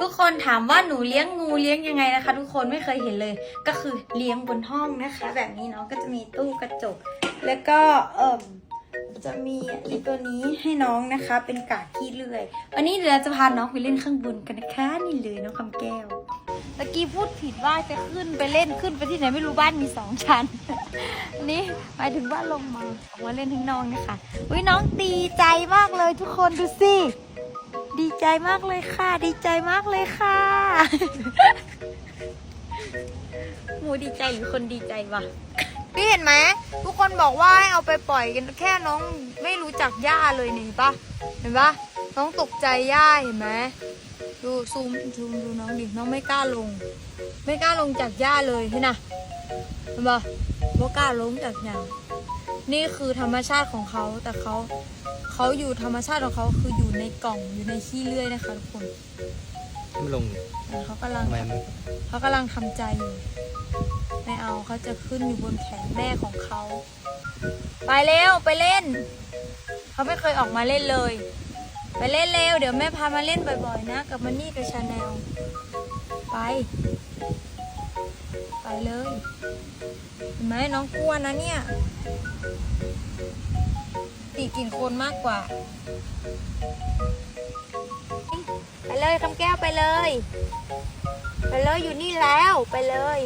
ทุกคนถามว่าหนูเลี้ยงงูเลี้ยงยังไงนะคะ ทุกคนไม่เคยเห็นเลย ก็คือเลี้ยงบนห้องนะคะ แบบนี้เนาะก็จะมีตู้กระจก แล้วก็เอ่มจะมีอีตัวนี้ให้น้องนะคะ เป็นกากขี้เลื่อย วันนี้เดี๋ยวเราจะพาน้องไปเล่นข้างบนกันนะคะ นี่เลยน้องคำแก้วตะกี้พูดผิดว่าจะขึ้นไปเล่นขึ้นไปที่ไหนไม่รู้บ้านมีสองชั้นนนี้หมายถึงว่าลงมาออกมาเล่นทั้งน้องนะคะอุ้ยน้องดีใจมากเลยทุกคนดูสิ ใจมากเลยค่ะ ดีใจมากเลยค่ะ หมูดีใจหรือคนดีใจวะพี่เห็นไหมทุกคนบอกว่าให้เอาไปปล่อยกันแค่น้องไม่รู้จักย่าเลยนี่ปะเห็นปะน้องตกใจย่าเห็นไหมดูซูมซูมดูน้องดิน้องไม่กล้าลง ไม่กล้าลงจากย่าเลยเห็นนะเห็นปะว่ากล้าลงจากย่า นี่คือธรรมชาติของเขา แต่เขาเขาอยู่ธรรมชาติของเขาคืออยู่ในกล่องอยู่ในขี้เลื่อยนะคะทุกคนไม่ลงแต่เขากำลังทำไมมันเขากำลังทำใจอยู่ไม่เอาเขาจะขึ้นอยู่บนแขนแม่ของเขา ไปเร็วไปเล่น เขาไม่เคยออกมาเล่นเลย ไปเล่นเร็วเดี๋ยวแม่พามาเล่นบ่อยๆนะ กับมันนี่กับชาแนลไป ไปเลยเห็นไหมน้องกลัวนะเนี่ยตีกลิ่นโคลนมากกว่า ไปเลยคำแก้วไปเลย ไปเลยอยู่นี่แล้วไปเลย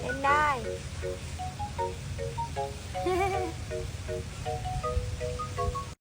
เล่นได้